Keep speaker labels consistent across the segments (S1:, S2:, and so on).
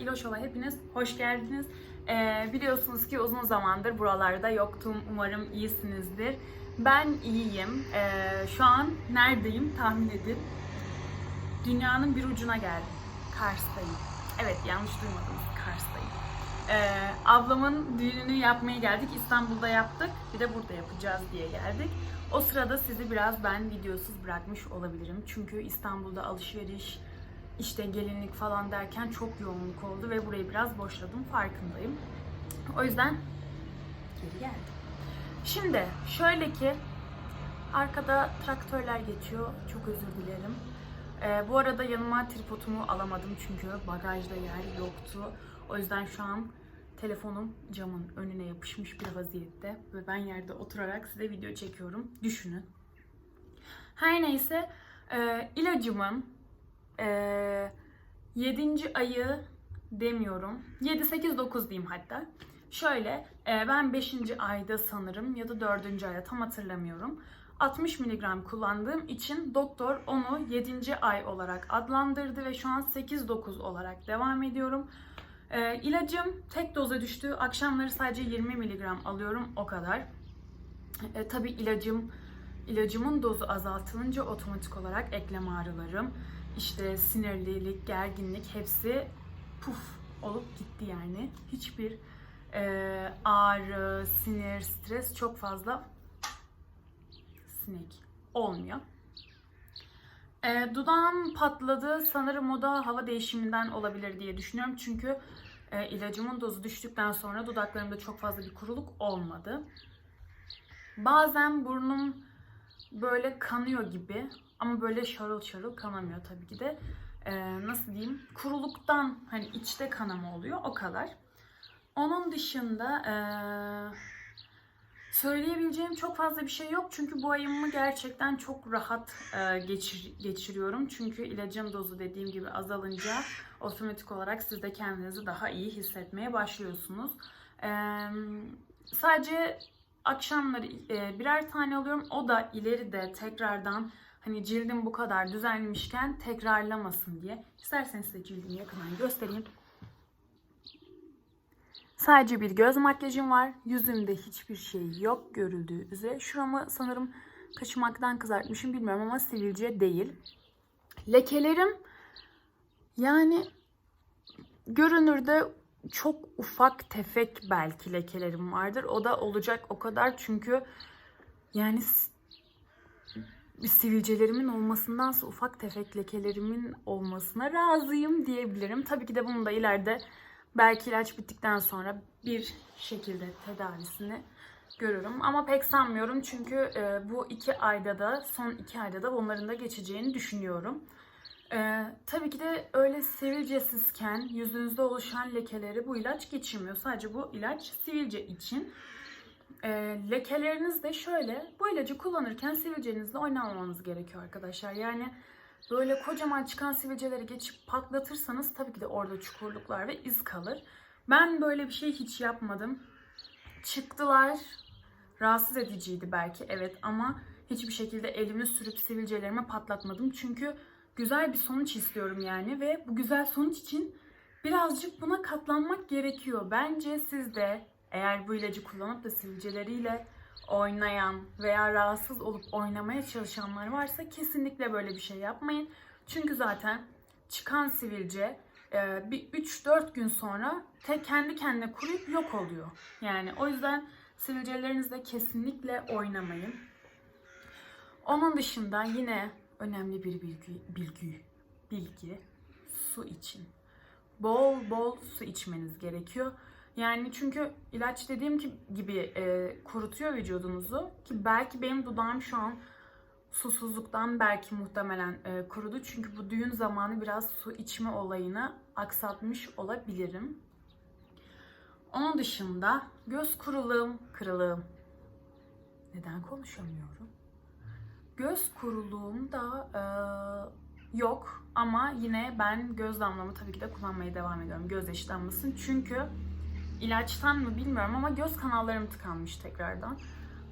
S1: İloşov'a hepiniz hoş geldiniz. Ee, biliyorsunuz ki uzun zamandır buralarda yoktum. Umarım iyisinizdir. Ben iyiyim. Ee, şu an neredeyim tahmin edin. Dünyanın bir ucuna geldim. Kars'tayım. Evet yanlış duymadınız. Kars'tayım. Ee, ablamın düğününü yapmaya geldik. İstanbul'da yaptık. Bir de burada yapacağız diye geldik. O sırada sizi biraz ben videosuz bırakmış olabilirim. Çünkü İstanbul'da alışveriş, işte gelinlik falan derken çok yoğunluk oldu ve burayı biraz boşladım farkındayım. O yüzden geri geldim. Şimdi şöyle ki arkada traktörler geçiyor. Çok özür dilerim. Ee, bu arada yanıma tripodumu alamadım çünkü bagajda yer yoktu. O yüzden şu an telefonum camın önüne yapışmış bir vaziyette ve ben yerde oturarak size video çekiyorum. Düşünün. Her neyse e, ilacımın e, 7. ayı demiyorum. 7, 8, 9 diyeyim hatta. Şöyle e, ben 5. ayda sanırım ya da 4. ayda tam hatırlamıyorum. 60 mg kullandığım için doktor onu 7. ay olarak adlandırdı ve şu an 8-9 olarak devam ediyorum. E, ilacım tek doza düştü. Akşamları sadece 20 mg alıyorum o kadar. E, tabii ilacım ilacımın dozu azaltılınca otomatik olarak eklem ağrılarım, işte sinirlilik, gerginlik hepsi puf olup gitti yani. Hiçbir e, ağrı, sinir, stres çok fazla sinek olmuyor. E, dudağım patladı. Sanırım o da hava değişiminden olabilir diye düşünüyorum. Çünkü e, ilacımın dozu düştükten sonra dudaklarımda çok fazla bir kuruluk olmadı. Bazen burnum böyle kanıyor gibi ama böyle şarıl şarıl kanamıyor tabii ki de. Ee, nasıl diyeyim? Kuruluktan hani içte kanama oluyor o kadar. Onun dışında ee, söyleyebileceğim çok fazla bir şey yok çünkü bu ayımı gerçekten çok rahat ee, geçir, geçiriyorum. Çünkü ilacın dozu dediğim gibi azalınca otomatik olarak siz de kendinizi daha iyi hissetmeye başlıyorsunuz. Ee, sadece akşamları e, birer tane alıyorum. O da ileride tekrardan hani cildim bu kadar düzenlemişken tekrarlamasın diye. İsterseniz size cildimi yakından göstereyim. Sadece bir göz makyajım var. Yüzümde hiçbir şey yok görüldüğü üzere. Şuramı sanırım kaşımaktan kızartmışım bilmiyorum ama sivilce değil. Lekelerim yani görünürde çok ufak tefek belki lekelerim vardır. O da olacak o kadar çünkü yani sivilcelerimin olmasındansa ufak tefek lekelerimin olmasına razıyım diyebilirim. Tabii ki de bunu da ileride belki ilaç bittikten sonra bir şekilde tedavisini görürüm. Ama pek sanmıyorum çünkü e, bu iki ayda da son iki ayda da bunların da geçeceğini düşünüyorum. Ee, tabii ki de öyle sivilcesizken yüzünüzde oluşan lekeleri bu ilaç geçirmiyor. Sadece bu ilaç sivilce için. Ee, lekeleriniz de şöyle, bu ilacı kullanırken sivilcenizle oynamamanız gerekiyor arkadaşlar. Yani böyle kocaman çıkan sivilceleri geçip patlatırsanız tabii ki de orada çukurluklar ve iz kalır. Ben böyle bir şey hiç yapmadım. Çıktılar, rahatsız ediciydi belki evet ama hiçbir şekilde elimi sürüp sivilcelerimi patlatmadım. Çünkü güzel bir sonuç istiyorum yani ve bu güzel sonuç için birazcık buna katlanmak gerekiyor. Bence siz de eğer bu ilacı kullanıp da sivilceleriyle oynayan veya rahatsız olup oynamaya çalışanlar varsa kesinlikle böyle bir şey yapmayın. Çünkü zaten çıkan sivilce e, bir 3-4 gün sonra tek kendi kendine kuruyup yok oluyor. Yani o yüzden sivilcelerinizle kesinlikle oynamayın. Onun dışında yine önemli bir bilgi, bilgi, bilgi su için. Bol bol su içmeniz gerekiyor. Yani çünkü ilaç dediğim gibi e, kurutuyor vücudunuzu ki belki benim dudağım şu an susuzluktan belki muhtemelen e, kurudu. Çünkü bu düğün zamanı biraz su içme olayını aksatmış olabilirim. Onun dışında göz kuruluğum, kırılığım. Neden konuşamıyorum? Göz kuruluğum da e, yok ama yine ben göz damlamı tabii ki de kullanmaya devam ediyorum. Göz yaşı damlasın çünkü ilaçtan mı bilmiyorum ama göz kanallarım tıkanmış tekrardan.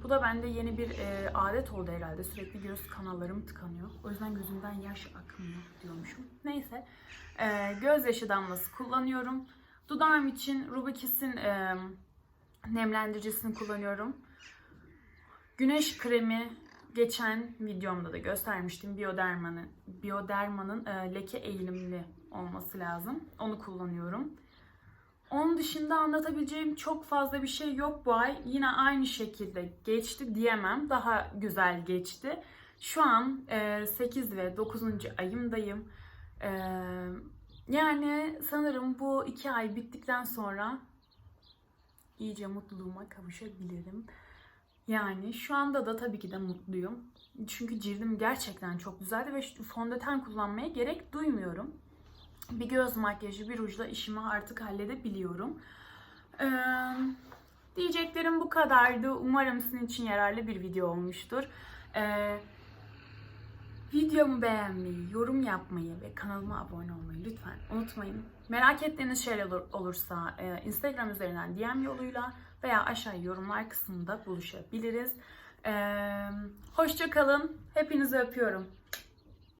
S1: Bu da bende yeni bir e, adet oldu herhalde. Sürekli göz kanallarım tıkanıyor. O yüzden gözümden yaş akmıyor diyormuşum. Neyse. E, gözyaşı damlası kullanıyorum. Dudağım için Rubikis'in e, nemlendiricisini kullanıyorum. Güneş kremi geçen videomda da göstermiştim. Bioderma'nın Bioderma'nın e, leke eğilimli olması lazım. Onu kullanıyorum. Onun dışında anlatabileceğim çok fazla bir şey yok bu ay. Yine aynı şekilde geçti diyemem. Daha güzel geçti. Şu an e, 8 ve 9. ayımdayım. E, yani sanırım bu iki ay bittikten sonra iyice mutluluğuma kavuşabilirim. Yani şu anda da tabii ki de mutluyum. Çünkü cildim gerçekten çok güzeldi ve fondöten kullanmaya gerek duymuyorum. Bir göz makyajı, bir rujla işimi artık halledebiliyorum. Ee, diyeceklerim bu kadardı. Umarım sizin için yararlı bir video olmuştur. Ee, videomu beğenmeyi, yorum yapmayı ve kanalıma abone olmayı lütfen unutmayın. Merak ettiğiniz şeyler olur- olursa e, Instagram üzerinden DM yoluyla veya aşağı yorumlar kısmında buluşabiliriz. Ee, hoşça kalın. Hepinizi öpüyorum.